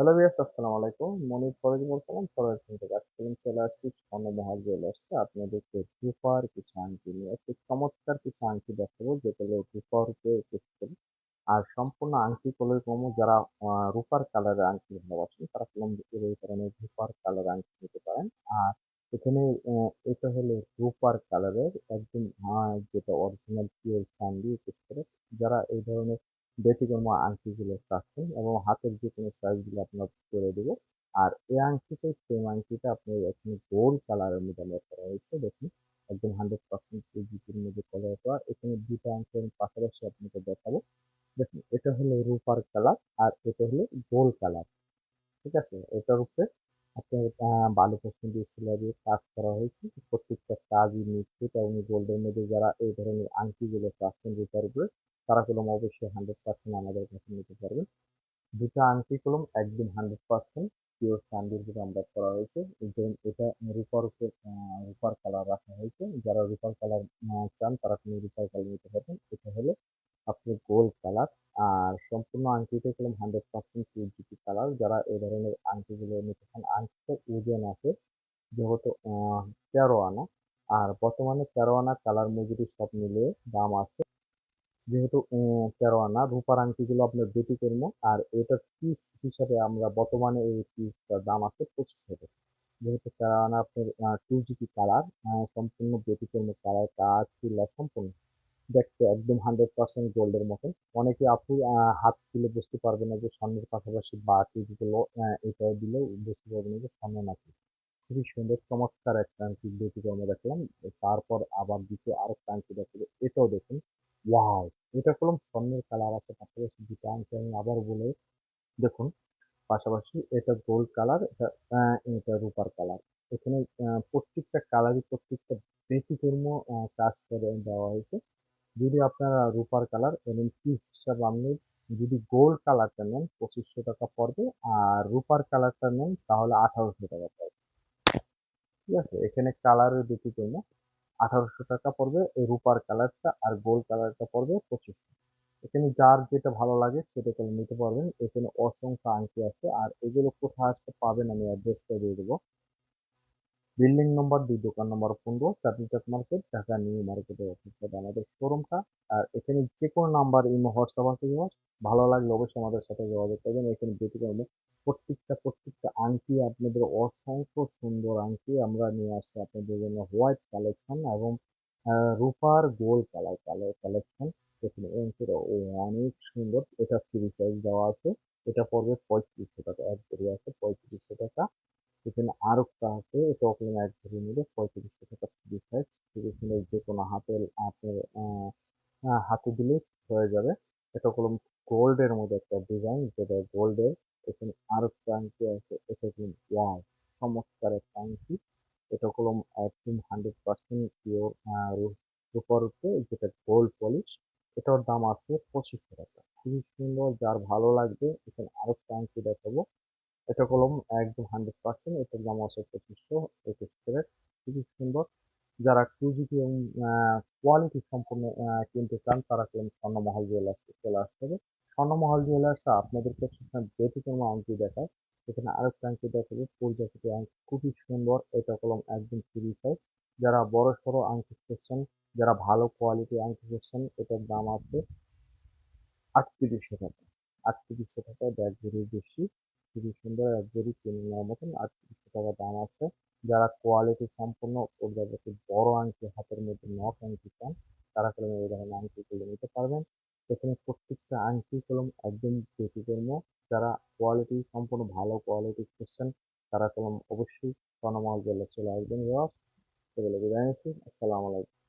Hello viewers আসসালামু আলাইকুম। মনির ফরজ বলছিলাম ফরজ থেকে আজকে চলে আসছি স্বর্ণমহল জুয়েলার্সে আপনাদেরকে রূপার কিছু আংটি নিয়ে একটি চমৎকার কিছু আংটি দেখাবো যেগুলো রূপার উপরে এসেছে আর সম্পূর্ণ আংটি কলের কম, যারা রূপার কালারের আংটি ভালোবাসেন, তারা কলম এই ধরনের রূপার কালার আংটি নিতে পারেন। আর এখানে এটা হলো রূপার কালারের একদম যেটা অরিজিনাল পিওর চান্দি করে যারা এই ধরনের ব্যতিক্রম আংটিগুলো চাচ্ছেন এবং হাতের যে কোনো সাইজগুলো আপনার করে দেবো। আর এই আংটিতে সেম আংটিটা আপনার এখানে গোল্ড কালারের মধ্যে আমরা করা হয়েছে। দেখুন, একদম হান্ড্রেড পার্সেন্ট জিপির মধ্যে কালার করা। এখানে দুটো আংটি আমি পাশাপাশি আপনাকে দেখাবো। দেখুন, এটা হলো রূপার কালার আর এটা হলো গোল্ড কালার ঠিক আছে? এটার উপরে আপনার আহ, বালু পশ্চিম দিয়ে সিলাই কাজ করা হয়েছে। প্রত্যেকটা কাজই নিশ্চিত এবং গোল্ডের মধ্যে যারা এই ধরনের আংটিগুলো চাচ্ছেন রূপার উপরে তারা কলম অবশ্যই হান্ড্রেড পার্সেন্ট আমাদের কাছে নিতে পারবেন দুটো আংটি কলম একদম হান্ড্রেড পার্সেন্ট পিওর চান্দির যেটা আমরা করা হয়েছে। যেমন এটা রূপার রূপার কালার রাখা হয়েছে। যারা রূপার কালার চান তারা কোনো রূপার কালার নিতে পারবেন। এটা হলো আপনার গোল্ড কালার আর সম্পূর্ণ আংটিতে কলম হান্ড্রেড পার্সেন্ট জিপি কালার যারা এই ধরনের আংটিগুলো নিতে চান আংটিটার ওজন আছে, যেহেতু তেরো আনা আর বর্তমানে তেরো আনা কালার মজুরি সব মিলিয়ে দাম আছে। যেহেতু তেরো আনা রূপার আংটিগুলো আপনার ব্যতিক্রম আর এটার পিস হিসাবে আমরা বর্তমানে এই পিসটার দাম আছে পঁচিশ টাকা যেহেতু তেরো আনা আপনার টু জিবি কালার সম্পূর্ণ ব্যতিক্রম কালার কাজ সম্পূর্ণ। দেখতে একদম হান্ড্রেড পার্সেন্ট গোল্ডের মতন। অনেকে আপু হাত তুলে বুঝতে পারবে না যে স্বর্ণের পাশাপাশি যেগুলো আহ, এটাও দিলেও বুঝতে পারবে না যে স্বর্ণ নাকি। খুবই সুন্দর চমৎকার একটা আংটি ব্যতিক্রম দেখলাম। তারপর আবার দ্বিতীয় আরেকটা আংটি দেখাবো এটাও দেখুন। ওয়াও এটা করলাম স্বর্ণের কালার আছে পাশাপাশি দুটো আংটি আমি আবার বলে দেখুন। পাশাপাশি এটা গোল্ড কালার এটা এটা রূপার কালার। এখানে প্রত্যেকটা কালারই প্রত্যেকটা ব্যতিক্রম কাজ করে দেওয়া হয়েছে। যদি আপনারা রূপার কালার এবং পিস হিসাবে আপনি যদি গোল্ড কালারটা নেন, পঁচিশশো টাকা পড়বে। আর রূপার কালারটা নেন, তাহলে আঠারোশো টাকা পড়বে। ঠিক আছে? এখানে কালারের ব্যতিক্রম আঠারোশো টাকা পড়বে রূপার কালারটা আর গোল্ড কালারটা পড়বে পঁচিশশো। এখানে যার যেটা ভালো লাগে সেটা করে নিতে পারবেন। এখানে অসংখ্য আংটি আছে। আর এগুলো কোথায় আসতে পাবেন আমি অ্যাড্রেসটা দিয়ে দেবো। বিল্ডিং নম্বর দুই, দোকান নম্বর পনেরো চাটনিচাট মার্কেট, ঢাকা নিউ মার্কেটের অফিস হবে আমাদের শোরুমটা আর এখানে যে কোনো নাম্বার, ইমো, হোয়াটসঅ্যাপ আছে ইমো ভালো লাগলে অবশ্যই আমাদের সাথে যোগাযোগ করবেন। এখানে ব্যতিক্রম প্রত্যেকটা প্রত্যেকটা আংটি আপনাদের অসংখ্য সুন্দর আংটি আমরা নিয়ে আসছি আপনাদের জন্য। হোয়াইট কালেকশন এবং রূপার গোল্ড কালার কালার কালেকশন এখানে এই অনেক সুন্দর। এটা ফ্রি সাইজ দেওয়া আছে। এটা পড়বে পঁয়ত্রিশশো টাকা, এক ভরি আছে, পঁয়ত্রিশশো টাকা। এখানে আরেকটা আছে এটা ওখানে এক ভরি নিলে পঁয়ত্রিশশো টাকা খুবই সুন্দর যে কোনো হাতে, আপনার হাতে দিলে হয়ে যাবে। এটা কলম গোল্ডের মধ্যে একটা ডিজাইন যেটা গোল্ডের। এখানে আরেকটা আংটি আছে, এটা কলম ওয়াও চমৎকার একটা এটা কলম একদম হান্ড্রেড পার্সেন্ট পিওর রূপার উপরে যেটা গোল্ড পলিশ এটার দাম আছে পঁচিশশো টাকা। খুবই সুন্দর, যার ভালো লাগবে, এখানে আরেকটা আংটি দেখাবো। এটা কলম একদম হান্ড্রেড পার্সেন্ট এটার দাম আছে পঁচিশশো একুশ ক্যারেট খুবই সুন্দর। যারা টু জিবি এবং কোয়ালিটি সম্পূর্ণ কিনতে চান, তারা কলম স্বর্ণমহল জুয়েলার্সে চলে আসতে হবে। স্বর্ণমহল জুয়েলার্স আপনাদেরকে সবসময় ব্যতিক্রম আংটি দেখায়। এখানে আরেকটা আংটি দেখাবে, প্রজাপতি আংটি খুবই সুন্দর, এটা কলম একদম ফ্রি সাইজ যারা বড় সড়ো আংটি খুঁজছেন, যারা ভালো কোয়ালিটি আংটি খুঁজছেন, এটার দাম আছে আটত্রিশশো টাকা। আটত্রিশশো টাকা ব্যাগ বেশি। খুবই সুন্দর এক ভরি কিনে নেওয়ার মতন আটত্রিশশো টাকা দাম আছে। যারা কোয়ালিটি সম্পন্ন সম্পূর্ণ প্রজাপতি বড় আংটি হাতের মধ্যে নখ আংটি চান, তারা কলম এই ধরনের আংটি তুলে নিতে পারবেন। এখানে প্রত্যেকটা আংটি কলম একদম ব্যতিক্রম। যারা কোয়ালিটি সম্পূর্ণ ভালো কোয়ালিটি খুঁজছেন, তারা কলম অবশ্যই স্বর্ণমহল জেলা চলে আসবেন। বিদায় নিচ্ছি। আসসালামু আলাইকুম।